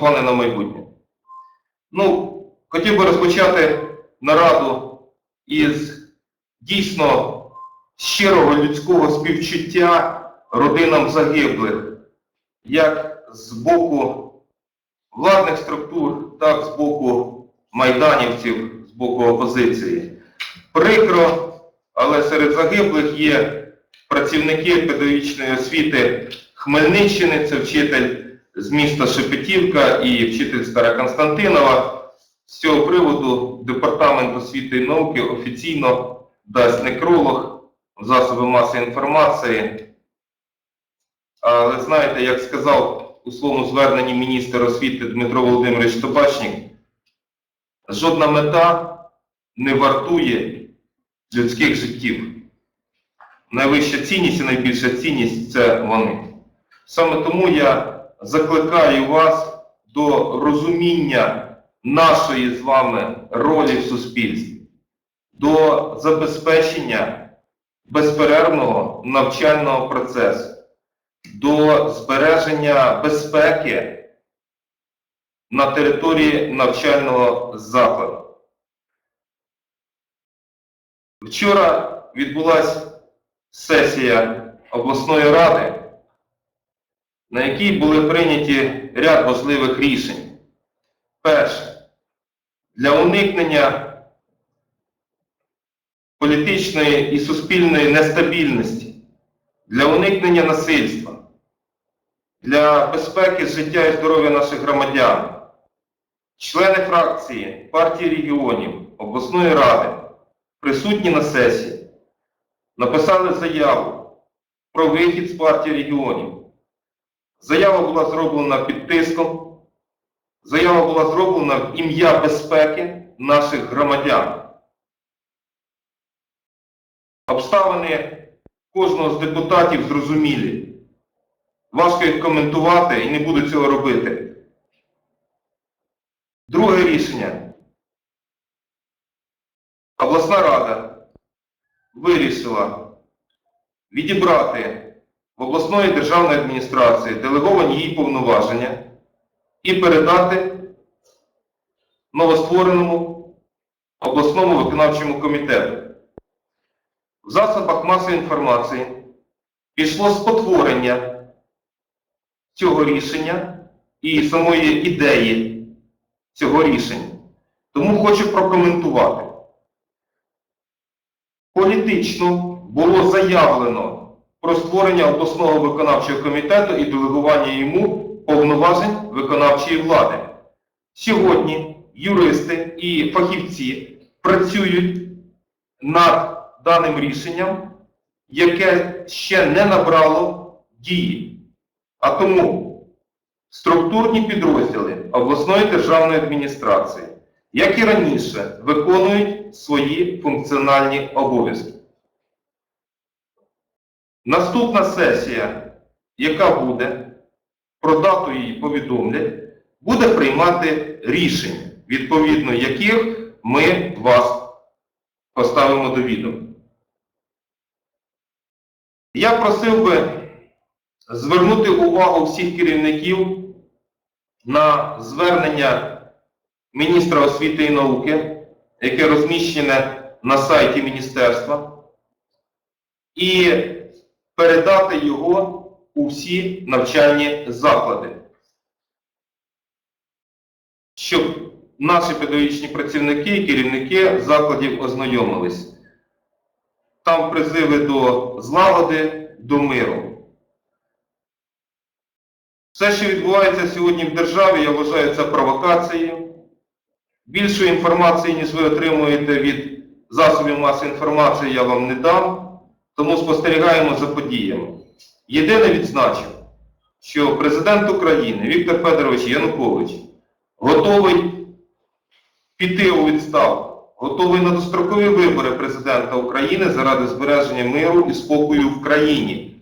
плани на майбутнє. Ну, хотів би розпочати нараду із дійсно щирого людського співчуття родинам загиблих, як з боку владних структур, так з боку майданівців, з боку опозиції. Прикро, але серед загиблих є працівники педагогічної освіти Хмельниччини, це вчитель з міста Шепетівка і вчитель Стара Константинова. З цього приводу Департамент освіти і науки офіційно дасть некролог засоби масової інформації. Але знаєте, як сказав у своєму зверненні міністр освіти Дмитро Володимирович Табачник, жодна мета не вартує людських життів. Найвища цінність і найбільша цінність це вони. Саме тому я закликаю вас до розуміння нашої з вами ролі в суспільстві, до забезпечення безперервного навчального процесу, до збереження безпеки на території навчального закладу. Вчора відбулася сесія обласної ради, на якій були прийняті ряд важливих рішень. Перше, для уникнення політичної і суспільної нестабільності, для уникнення насильства, для безпеки життя і здоров'я наших громадян, члени фракції партії регіонів обласної ради, присутні на сесії, написали заяву про вихід з партії регіонів. Заява була зроблена під тиском. Заява була зроблена в ім'я безпеки наших громадян. Обставини кожного з депутатів зрозумілі. Важко їх коментувати і не буду цього робити. Друге рішення. Обласна рада вирішила відібрати в обласної державної адміністрації делеговані їй повноваження і передати новоствореному обласному виконавчому комітету. В засобах масової інформації пішло спотворення цього рішення і самої ідеї цього рішення. Тому хочу прокоментувати. Політично було заявлено про створення обласного виконавчого комітету і делегування йому повноважень виконавчої влади. Сьогодні юристи і фахівці працюють над даним рішенням, яке ще не набрало дії. А тому структурні підрозділи обласної державної адміністрації, як і раніше, виконують свої функціональні обов'язки. Наступна сесія, яка буде, про дату її повідомлять, буде приймати рішення, відповідно яких ми вас поставимо до відома. Я просив би звернути увагу всіх керівників на звернення міністра освіти і науки, яке розміщене на сайті міністерства, і передати його у всі навчальні заклади, щоб наші педагогічні працівники і керівники закладів ознайомились. Там призиви до злагоди, до миру. Все, що відбувається сьогодні в державі, я вважаю це провокацією. Більшої інформації, ніж ви отримуєте від засобів масової інформації, я вам не дам, тому спостерігаємо за подіями. Єдине відзначив, що президент України Віктор Федорович Янукович готовий піти у відставку, готовий на дострокові вибори президента України заради збереження миру і спокою в країні.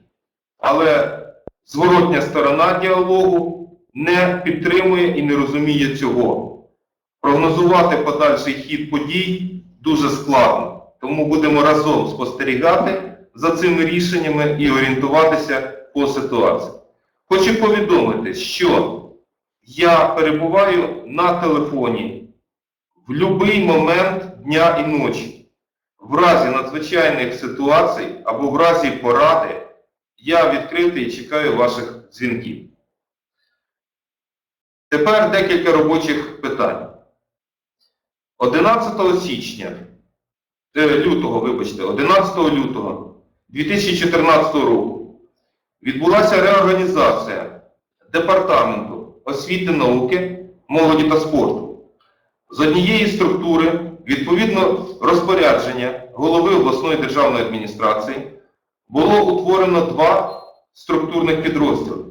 Але зворотня сторона діалогу не підтримує і не розуміє цього. Прогнозувати подальший хід подій дуже складно. Тому будемо разом спостерігати за цими рішеннями і орієнтуватися по ситуації. Хочу повідомити, що я перебуваю на телефоні в будь-який момент дня і ночі. В разі надзвичайних ситуацій або в разі поради я відкритий і чекаю ваших дзвінків. Тепер декілька робочих питань. 11 січня, е, лютого, вибачте, 11 лютого 2014 року відбулася реорганізація Департаменту освіти, науки, молоді та спорту. З однієї структури, відповідно розпорядження голови обласної державної адміністрації, було утворено два структурних підрозділи.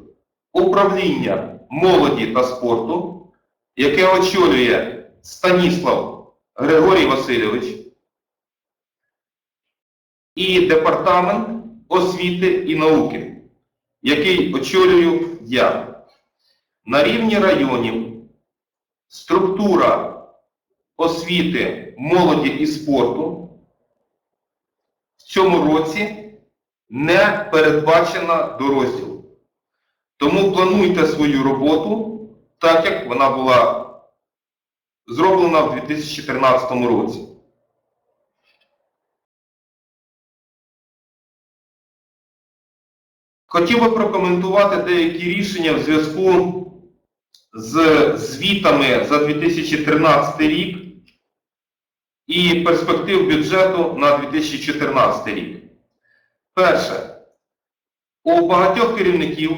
Управління молоді та спорту, яке очолює Станіслав Григорій Васильович, і Департамент освіти і науки, який очолюю я. На рівні районів структура освіти, молоді і спорту в цьому році не передбачена до розділу. Тому плануйте свою роботу так, як вона була зроблена в 2014 році. Хотів би прокоментувати деякі рішення в зв'язку з звітами за 2013 рік і перспектив бюджету на 2014 рік. Перше, у багатьох керівників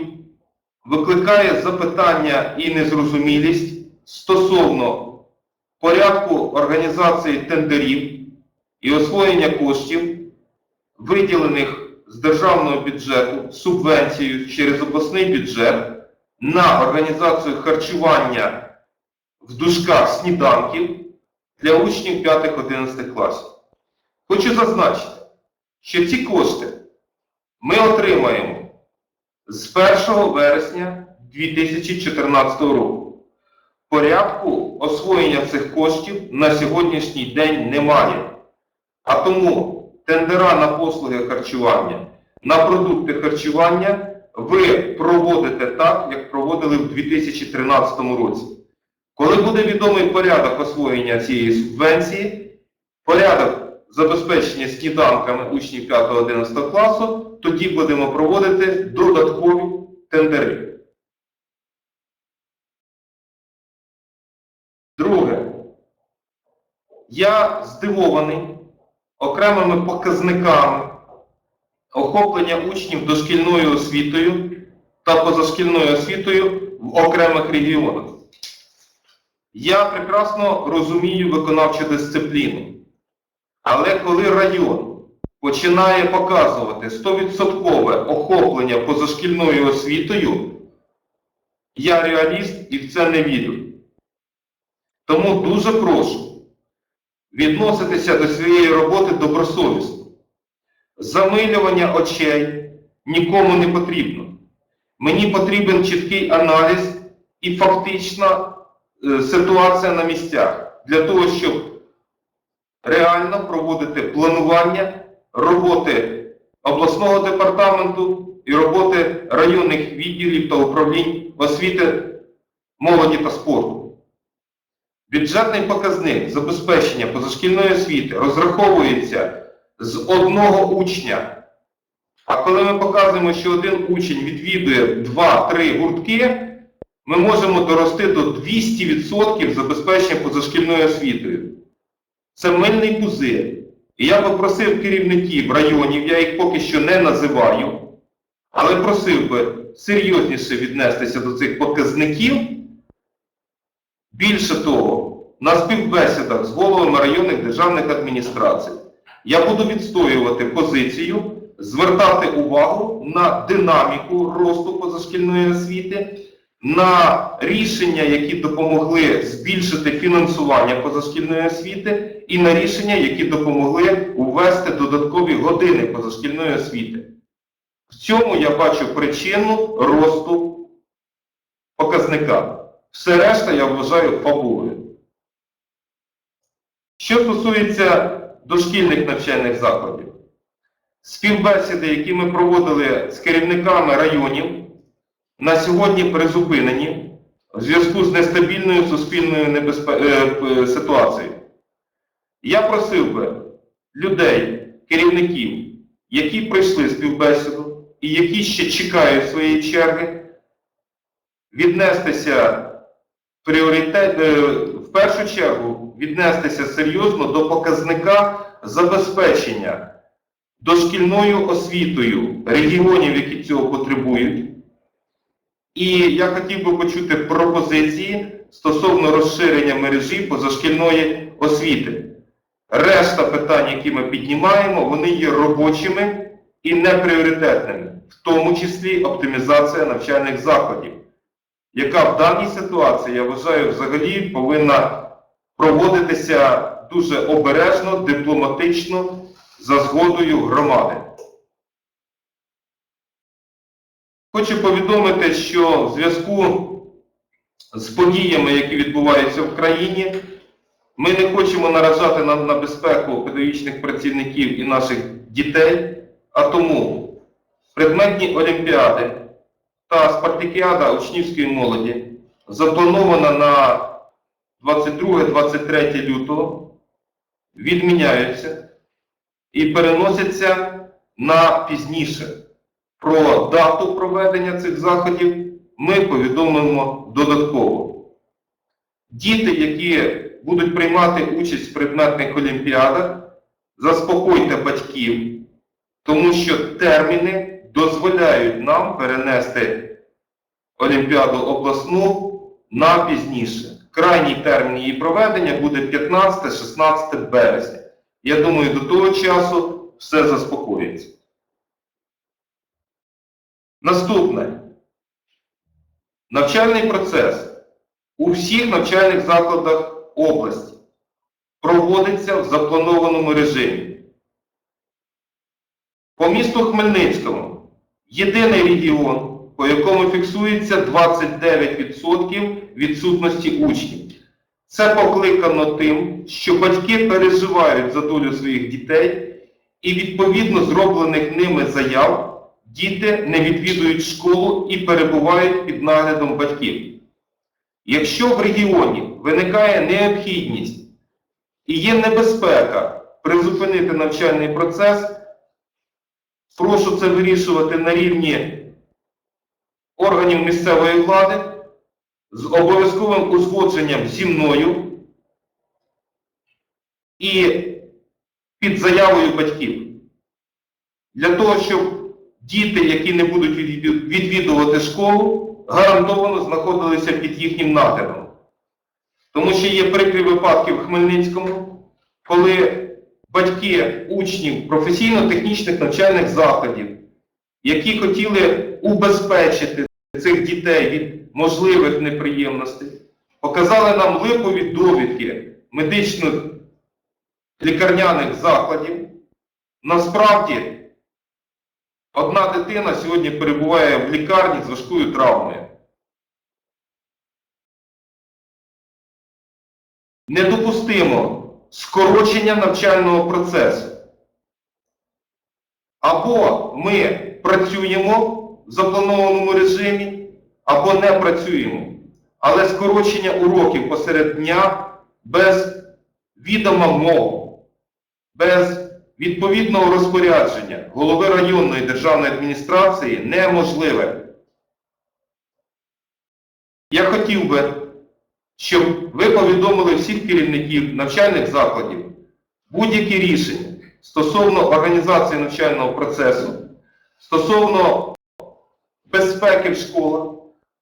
викликає запитання і незрозумілість стосовно порядку організації тендерів і освоєння коштів, виділених з державного бюджету субвенцією через обласний бюджет на організацію харчування в дужках сніданків для учнів 5-11 класів. Хочу зазначити, що ці кошти ми отримаємо з 1 вересня 2014 року. Порядку освоєння цих коштів на сьогоднішній день немає. А тому тендера на послуги харчування, на продукти харчування ви проводите так, як проводили в 2013 році. Коли буде відомий порядок освоєння цієї субвенції, порядок забезпечення сніданками учнів 5-11 класу, тоді будемо проводити додаткові тендери. Друге, я здивований окремими показниками охоплення учнів дошкільною освітою та позашкільною освітою в окремих регіонах. Я прекрасно розумію виконавчу дисципліну, але коли район починає показувати 100% охоплення позашкільною освітою, я реаліст і в це не вірю. Тому дуже прошу відноситися до своєї роботи добросовісно. Замилювання очей нікому не потрібно. Мені потрібен чіткий аналіз і фактична е, ситуація на місцях для того, щоб реально проводити планування роботи обласного департаменту і роботи районних відділів та управлінь освіти, молоді та спорту. Бюджетний показник забезпечення позашкільної освіти розраховується з одного учня. А коли ми показуємо, що один учень відвідує 2-3 гуртки, ми можемо дорости до 200% забезпечення позашкільною освітою. Це мильний пузир. І я би просив керівників районів, я їх поки що не називаю, але просив би серйозніше віднестися до цих показників. Більше того, на співбесідах з головами районних державних адміністрацій я буду відстоювати позицію, звертати увагу на динаміку росту позашкільної освіти, на рішення, які допомогли збільшити фінансування позашкільної освіти, і на рішення, які допомогли увести додаткові години позашкільної освіти. В цьому я бачу причину росту показника. Все решта я вважаю фабулою. Що стосується дошкільних навчальних закладів, співбесіди, які ми проводили з керівниками районів, на сьогодні призупинені. в зв'язку з нестабільною суспільною небезпе... е, ситуацією. Я просив би людей, керівників, які пройшли співбесіду і які ще чекають своєї черги, віднестися пріоритет, е, в першу чергу віднестися серйозно до показника забезпечення дошкільною освітою регіонів, які цього потребують. І я хотів би почути пропозиції стосовно розширення мережі позашкільної освіти. Решта питань, які ми піднімаємо, вони є робочими і непріоритетними, в тому числі оптимізація навчальних закладів, яка в даній ситуації, я вважаю, взагалі повинна проводитися дуже обережно, дипломатично, за згодою громади. Хочу повідомити, що в зв'язку з подіями, які відбуваються в країні, ми не хочемо наражати на, на безпеку педагогічних працівників і наших дітей, а тому предметні олімпіади та спартакіада учнівської молоді запланована на 22-23 лютого, відміняються і переносяться на пізніше. Про дату проведення цих заходів ми повідомимо додатково. Діти, які будуть приймати участь в предметних олімпіадах, заспокойте батьків, тому що терміни дозволяють нам перенести Олімпіаду обласну на пізніше. Крайній термін її проведення буде 15-16 березня. Я думаю, до того часу все заспокоїться. Наступне. Навчальний процес у всіх навчальних закладах області проводиться в запланованому режимі. По місту Хмельницькому єдиний регіон, по якому фіксується 29% відсутності учнів. Це покликано тим, що батьки переживають за долю своїх дітей і відповідно зроблених ними заяв діти не відвідують школу і перебувають під наглядом батьків. Якщо в регіоні виникає необхідність і є небезпека призупинити навчальний процес, прошу це вирішувати на рівні органів місцевої влади з обов'язковим узгодженням зі мною і під заявою батьків. Для того, щоб діти, які не будуть відвідувати школу, гарантовано знаходилися під їхнім наглядом. Тому що є прикрі випадки в Хмельницькому, коли батьки учнів професійно-технічних навчальних закладів, які хотіли убезпечити цих дітей від можливих неприємностей, показали нам липові довідки медичних лікарняних закладів. Насправді, одна дитина сьогодні перебуває в лікарні з важкою травмою. Недопустимо скорочення навчального процесу. Або ми працюємо в запланованому режимі, або не працюємо. Але скорочення уроків посеред дня без відома мов, без відповідного розпорядження голови районної державної адміністрації неможливе. Я хотів би, щоб ви повідомили всіх керівників навчальних закладів будь-які рішення стосовно організації навчального процесу, стосовно безпеки в школах,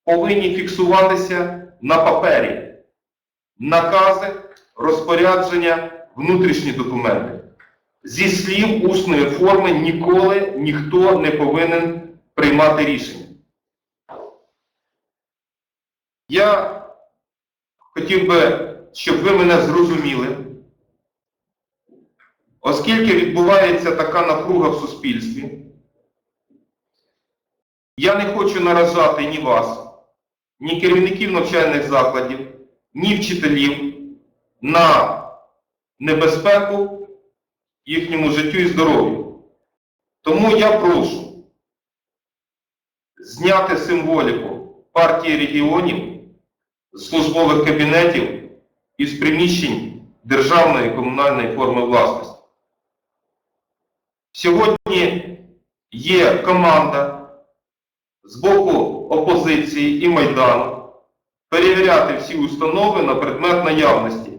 повинні фіксуватися на папері. Накази, розпорядження, внутрішні документи. Зі слів усної форми ніколи ніхто не повинен приймати рішення. Я хотів би, щоб ви мене зрозуміли, оскільки відбувається така напруга в суспільстві, я не хочу наражати ні вас, ні керівників навчальних закладів, ні вчителів на небезпеку їхньому життю і здоров'ю. Тому я прошу зняти символіку партії регіонів службових кабінетів і з приміщень державної і комунальної форми власності. Сьогодні є команда з боку опозиції і Майдану перевіряти всі установи на предмет наявності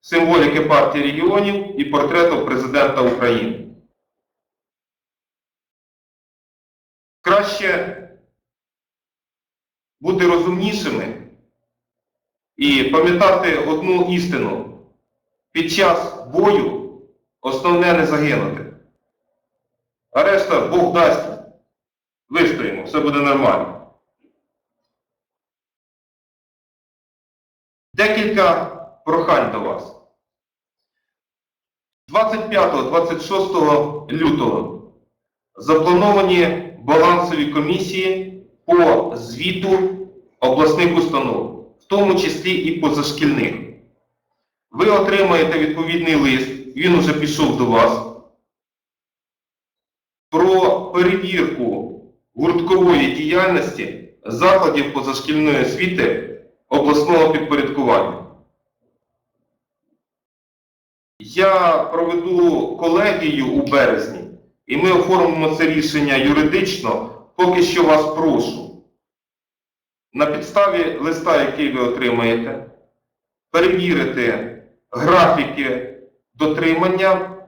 символіки партії регіонів і портрету президента України. Краще бути розумнішими і пам'ятати одну істину. Під час бою основне не загинути. А решта Бог дасть. Вистоїмо, все буде нормально. Декілька прохань до вас. 25-26 лютого заплановані балансові комісії по звіту обласних установ, тому числі і позашкільних. Ви отримаєте відповідний лист, він уже пішов до вас, про перевірку гурткової діяльності закладів позашкільної освіти обласного підпорядкування. Я проведу колегію у березні, і ми оформимо це рішення юридично. Поки що вас прошу. На підставі листа, який ви отримаєте, перевірити графіки дотримання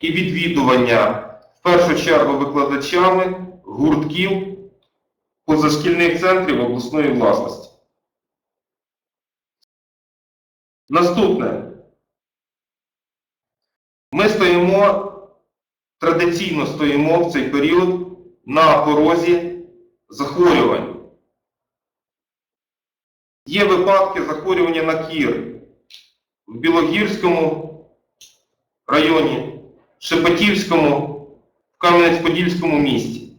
і відвідування в першу чергу викладачами гуртків позашкільних центрів обласної власності. Наступне. Ми стоїмо, традиційно стоїмо в цей період на порозі захворювань. Є випадки захворювання на кір в Білогірському районі, Шепетівському, в Кам'янець-Подільському місті.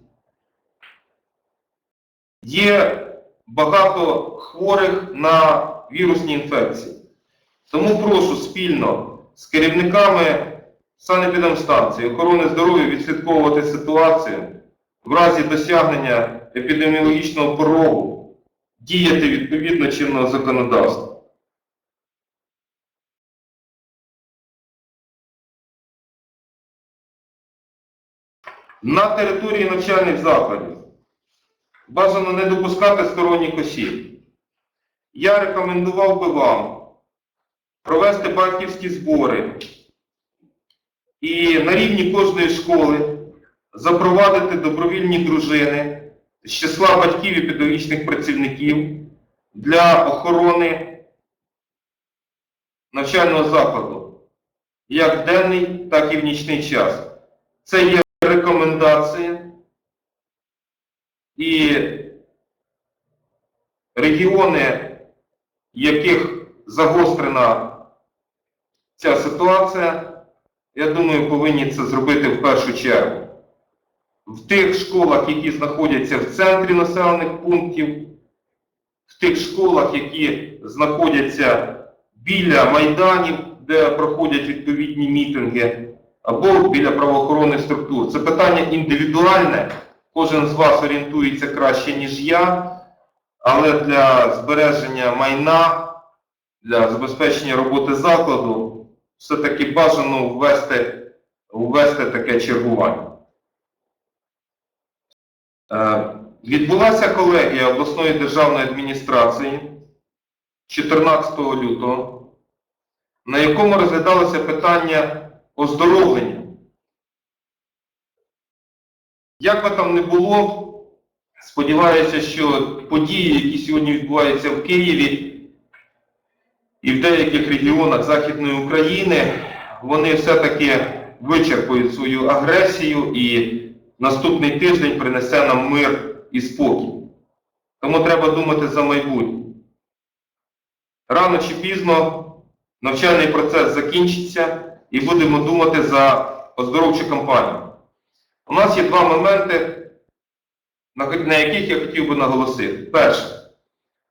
Є багато хворих на вірусні інфекції. Тому прошу спільно з керівниками санепідемстанції охорони здоров'я відслідковувати ситуацію в разі досягнення епідеміологічного порогу, діяти відповідно чинного законодавства. На території навчальних закладів бажано не допускати сторонніх осіб. Я рекомендував би вам провести батьківські збори і на рівні кожної школи запровадити добровільні дружини з числа батьків і педагогічних працівників для охорони навчального закладу як в денний, так і в нічний час. Це є рекомендації і регіони, в яких загострена ця ситуація, я думаю, повинні це зробити в першу чергу. В тих школах, які знаходяться в центрі населених пунктів, в тих школах, які знаходяться біля майданів, де проходять відповідні мітинги, або біля правоохоронних структур. Це питання індивідуальне, кожен з вас орієнтується краще, ніж я, але для збереження майна, для забезпечення роботи закладу, все-таки бажано ввести, ввести таке чергування. Е, Відбулася колегія обласної державної адміністрації 14 лютого, на якому розглядалося питання оздоровлення. Як би там не було, сподіваюся, що події, які сьогодні відбуваються в Києві і в деяких регіонах Західної України, вони все-таки вичерпують свою агресію і наступний тиждень принесе нам мир і спокій. Тому треба думати за майбутнє. Рано чи пізно навчальний процес закінчиться і будемо думати за оздоровчу кампанію. У нас є два моменти, на яких я хотів би наголосити. Перше.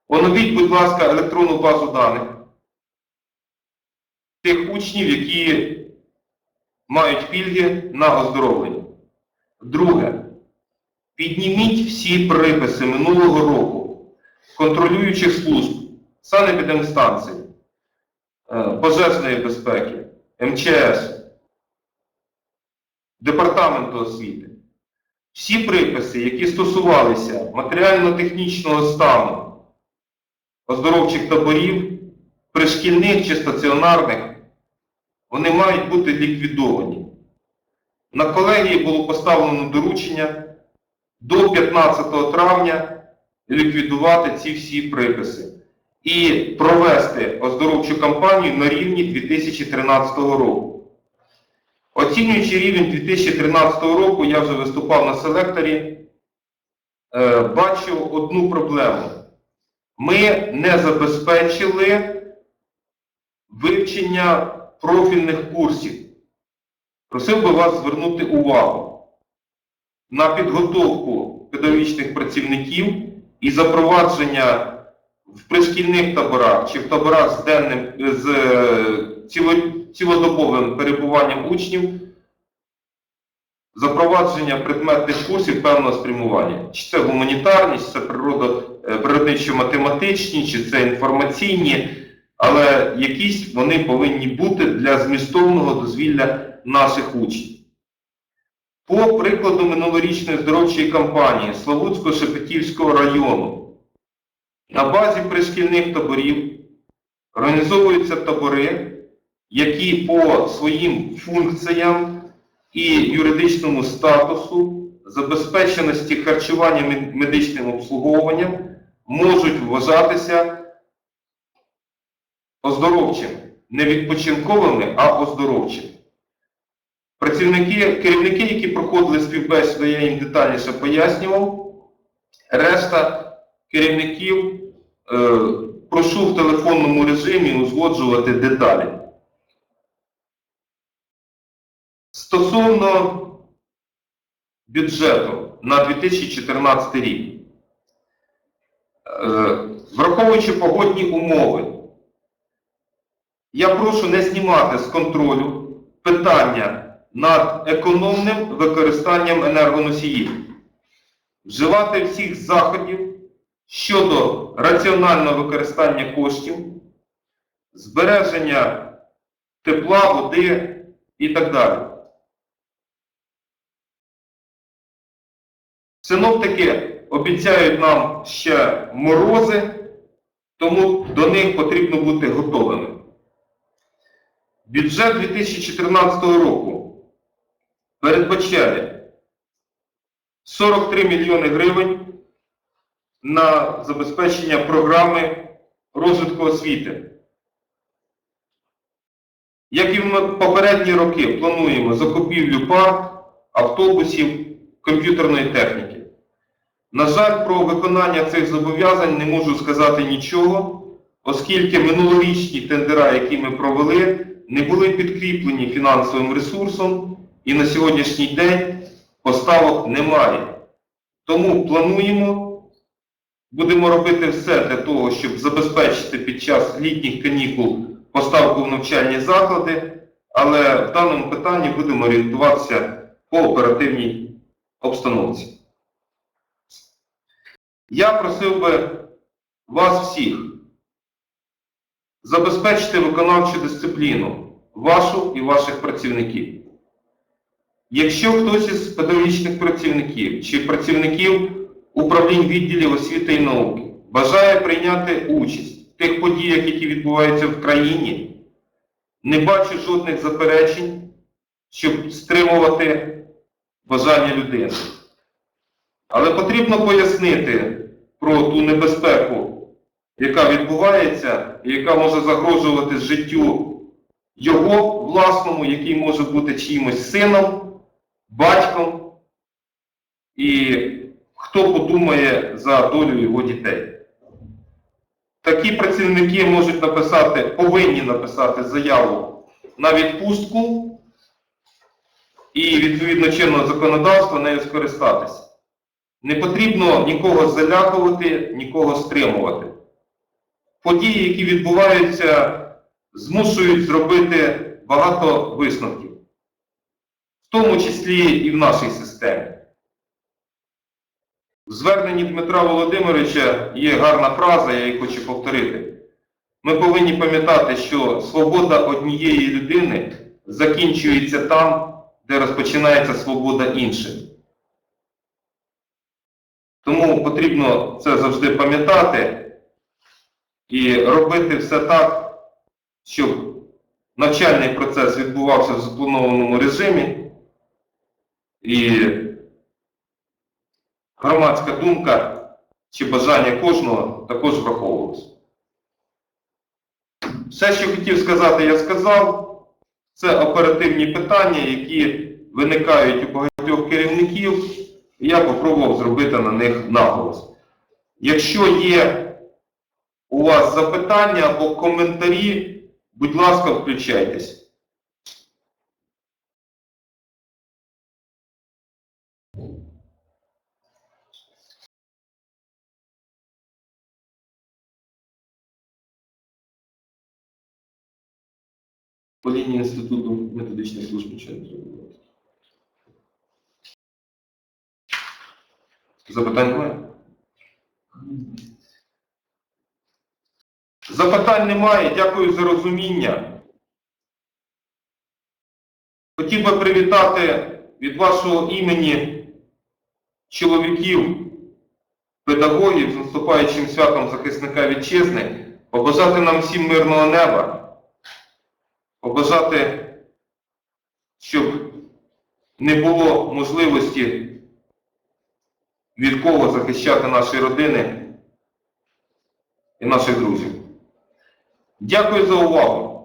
Оновіть, будь ласка, електронну базу даних тих учнів, які мають пільги на оздоровлення. Друге. Підніміть всі приписи минулого року контролюючих служб санепідемстанції, е, пожежної безпеки, МЧС, Департаменту освіти. Всі приписи, які стосувалися матеріально-технічного стану оздоровчих таборів, пришкільних чи стаціонарних, вони мають бути ліквідовані. На колегії було поставлено доручення до 15 травня ліквідувати ці всі приписи і провести оздоровчу кампанію на рівні 2013 року. Оцінюючи рівень 2013 року, я вже виступав на селекторі, е, бачу одну проблему. Ми не забезпечили вивчення профільних курсів. Просив би вас звернути увагу на підготовку педагогічних працівників і запровадження в пришкільних таборах чи в таборах з денним з е, цілодобовим перебуванням учнів, запровадження предметних курсів певного спрямування. Чи це гуманітарні, чи це е, природничо-математичні, чи це інформаційні, але якісь вони повинні бути для змістовного дозвілля наших учнів. По прикладу минулорічної здоровчої кампанії Славутсько-Шепетівського району на базі пришкільних таборів організовуються табори, які по своїм функціям і юридичному статусу забезпеченості харчування медичним обслуговуванням можуть вважатися оздоровчими, не відпочинковими, а оздоровчими. Працівники, керівники, які проходили співбесіду, я їм детальніше пояснював. Решта керівників е, прошу в телефонному режимі узгоджувати деталі. Стосовно бюджету на 2014 рік, Е, враховуючи погодні умови, я прошу не знімати з контролю питання над економним використанням енергоносіїв, вживати всіх заходів щодо раціонального використання коштів, збереження тепла, води і так далі. Синоптики обіцяють нам ще морози, тому до них потрібно бути готовими. Бюджет 2014 року передбачає 43 мільйони гривень на забезпечення програми розвитку освіти. Як і в попередні роки, плануємо закупівлю пар, автобусів, комп'ютерної техніки. На жаль, про виконання цих зобов'язань не можу сказати нічого, оскільки минулорічні тендера, які ми провели, не були підкріплені фінансовим ресурсом і на сьогоднішній день поставок немає. Тому плануємо, будемо робити все для того, щоб забезпечити під час літніх канікул поставку в навчальні заклади, але в даному питанні будемо орієнтуватися по оперативній обстановці. Я просив би вас всіх забезпечити виконавчу дисципліну вашу і ваших працівників. Якщо хтось із педагогічних працівників чи працівників управлінь відділів освіти і науки бажає прийняти участь в тих подіях, які відбуваються в країні, не бачу жодних заперечень, щоб стримувати бажання людини. Але потрібно пояснити про ту небезпеку, яка відбувається і яка може загрожувати життю його власному, який може бути чимось сином, батьком, і хто подумає за долю його дітей. Такі працівники можуть написати, повинні написати заяву на відпустку і відповідно чинного законодавства нею скористатися. Не потрібно нікого залякувати, нікого стримувати. Події, які відбуваються, змушують зробити багато висновків, в тому числі і в нашій системі. В зверненні Дмитра Володимировича є гарна фраза, я її хочу повторити. Ми повинні пам'ятати, що свобода однієї людини закінчується там, де розпочинається свобода інших. Тому потрібно це завжди пам'ятати і робити все так, щоб навчальний процес відбувався в запланованому режимі і громадська думка чи бажання кожного також враховувалося. Все, що хотів сказати, я сказав. Це оперативні питання, які виникають у багатьох керівників, я попробував зробити на них наголос. Якщо є у вас запитання або коментарі, будь ласка, включайтесь. По лінії Інституту методичних служб нічого. Запитань немає? Запитань немає. Дякую за розуміння. Хотів би привітати від вашого імені чоловіків, педагогів з наступаючим святом захисника вітчизни, побажати нам всім мирного неба побажати, щоб не було можливості від кого захищати наші родини і наших друзів. Дякую за увагу.